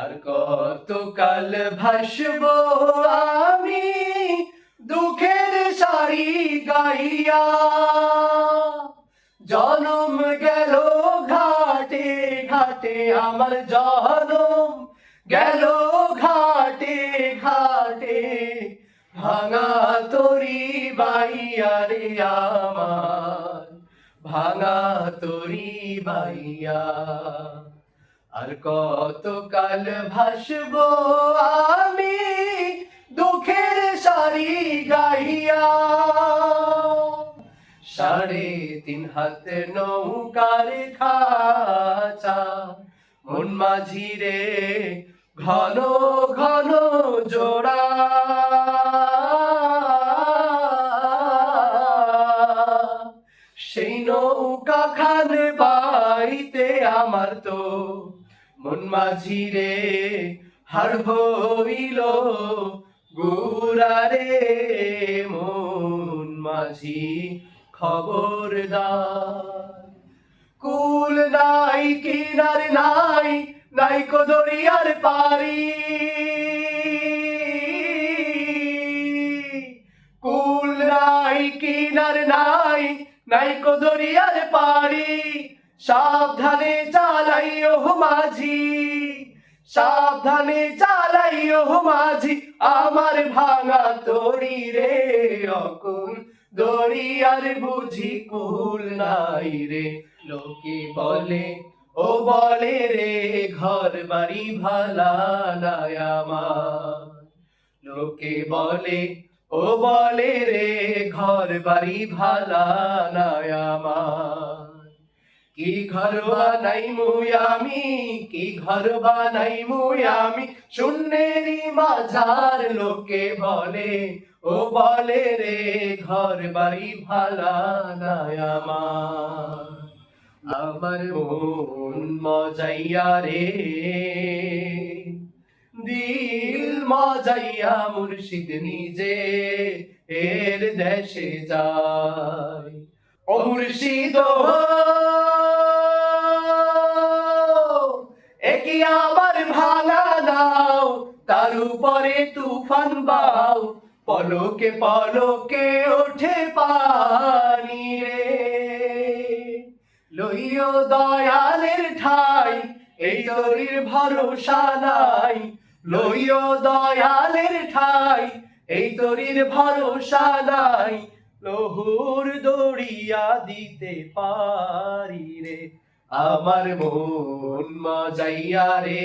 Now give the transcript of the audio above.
আর কতকাল ভাসব আমি দুঃখের সারি গাইয়া জনম গেল ঘাটে ঘাটে, আমার জনম গেল ঘাটে ঘাটে। ভাঙা তরি বাইয়া রে আমার, ভাঙা তরি বাইয়া। আর কতকাল ভাসব আমি দুঃখের সারি গাইয়া সাড়ে তিন হাত নৌকার খাচা, মন মাঝি রে ঘন ঘন জোড়া। সেই নৌকা খান বাইতে আমার তো মন মাঝি রে, হার হইল গুরারে মন মাঝি খবরদার। কুল নাই, কিনার নাই নাই কদরিয়ার পারি কুল নাই, কিনার নাই নাই কদরিয়ার পারি সাবধানে চালাই ও মাঝি, সাবধানে চালাই ও মাঝি, আমার ভাঙা তরি রে অকুল দরিয়ার বুঝি কুল নাই রে। লোকে বলে, ও বলে রে, ঘর বাড়ি ভালা নাই লোকে বলে, ও বলে রে, ঘর বাড়ি ভালা আমার। কি ঘর বানাই মুই আমি? কি ঘর বানাই মুই আমি? শূন্যেরই মাঝার লোকে বলে, ও বলে রে, ঘর বাড়ি ভালা আমার। মন মজাইয়া রে। দিল মজাইয়া মুর্শিদ নিজে, এর দেশে যায়। ও মুর্শিদ উপরে তুফান বাউ পলকে পলকে ওঠে পানি রে। লইও দয়ালের ঠাই, এই তরির ভরসা নাই। লইও দয়ালের ঠাই, এই তরির ভরসা নাই। লহুর দড়িয়া দিতে পারি রে, আমার মন মজাইয়া রে।